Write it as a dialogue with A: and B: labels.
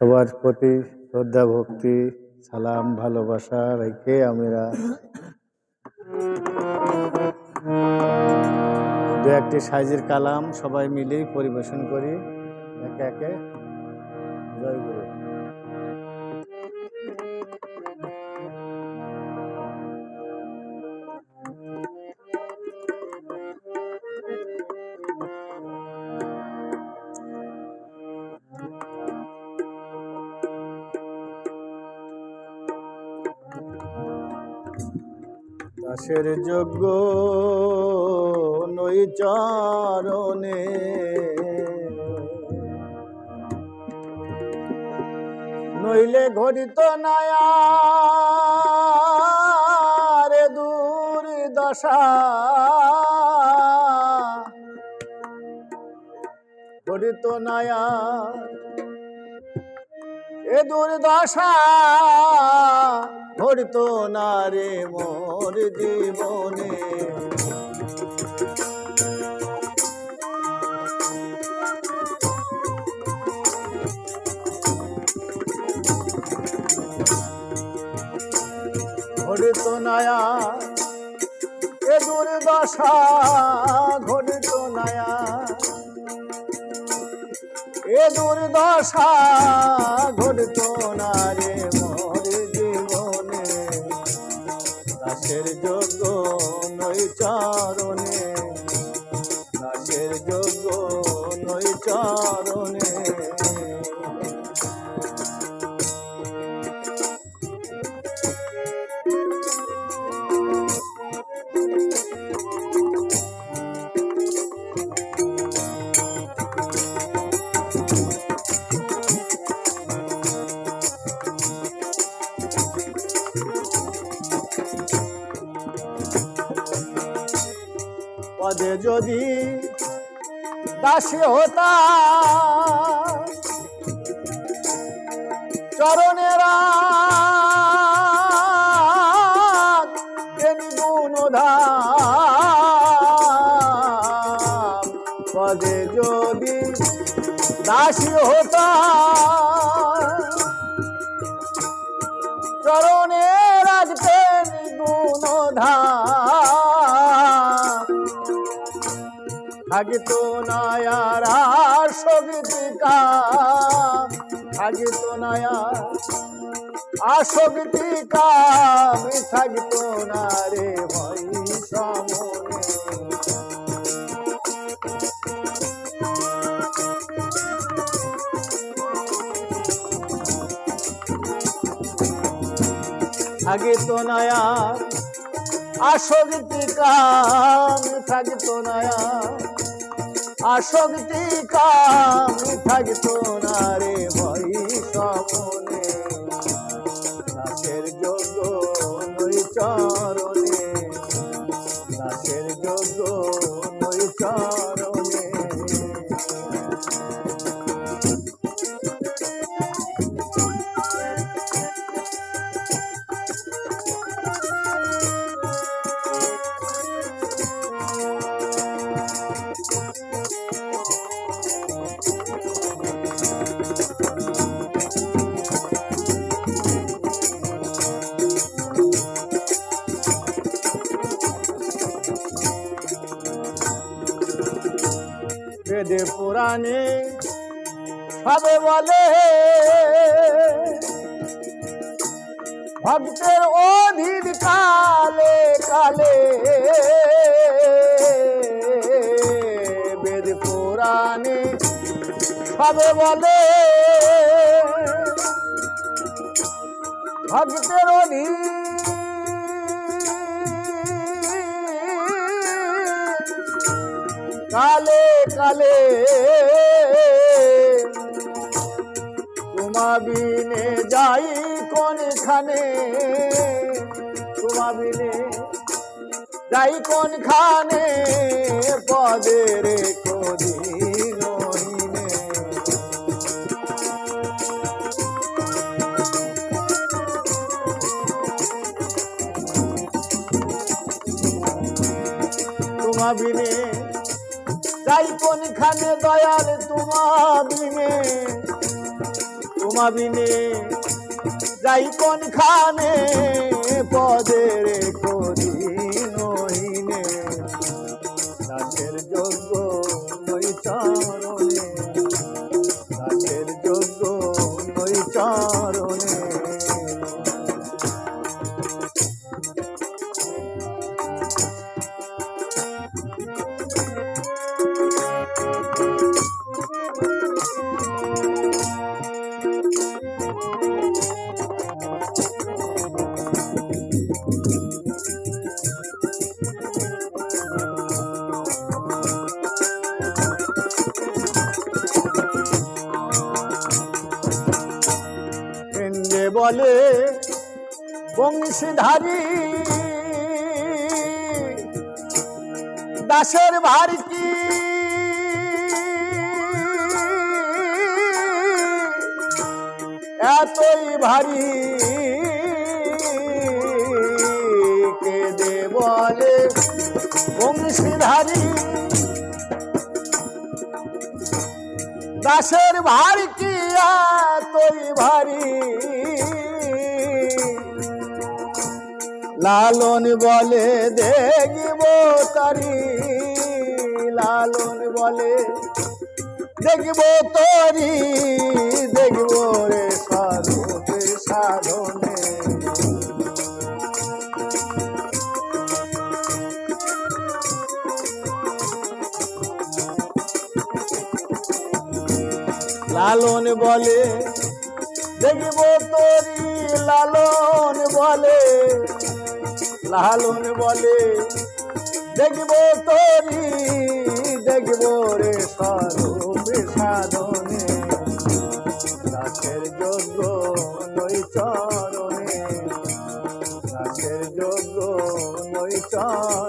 A: সবার প্রতি শ্রদ্ধা, ভক্তি, সালাম, ভালোবাসা রেখে আমরা দু একটি সাইজের কালাম সবাই মিলেই পরিবেশন করি, একে একে। জয় গুরু। দাসের যোগ্য নই চরণে। নইলে ঘটিত নায়া দূর দশা। ঘটিত নায়া এ দুর্দশা ঘটিত না রে মোর জীবনে। ঘটিত নায়া এ দুর্দশা ঘটিত নায়া এ দুর্দশা ঘটিত যোগ্য নই চরণে যদি দাসী হতা চরণেরা পদে যদি দাসী হতা চরণে রাজতে নিগুণ থাকিত নায়ার আসক্তিকা থাকিত নায়া আসক্তিকা থাকিত না রে ভয় সমনে থাকিত নায়া আসক্তি কাম থাকতো না। আসক্তি কাম থাকতো না রে ভাই সপনে দাসের যোগ্য নই চরণে। দাসের যোগ্য বেদে পুরাণে সবে বলে ভক্তের অধীন কালে কালে বেদ পুরাণে সবে বলে ভক্তের অধীন কালে কালে। তোমা বিনে যাই কোনখানে? তোমা যাই কোনখানে? পদে রেখো দিন যাই কোনখানে দয়াল তোমা বিনে? তোমাবিনে যাই কোন খানে পদের বলে, বংশীধারী। দাসের ভার কি? এতই ভারী কেঁদে বলে, বংশীধারী। দাসের ভার কি? এতই ভারী লালন বলে দেখব তারি, লালন বলে দেখব তরি, দেখব রে সাধনে সাধনে। লালন বলে দেখব তরি, লালন বলে লালন বলে, দেখব তোরি, দেখব রে স্বরূপ সাধনে। দাসের যোগ্য নই চরণে দাসের যোগ্য নই চরণে।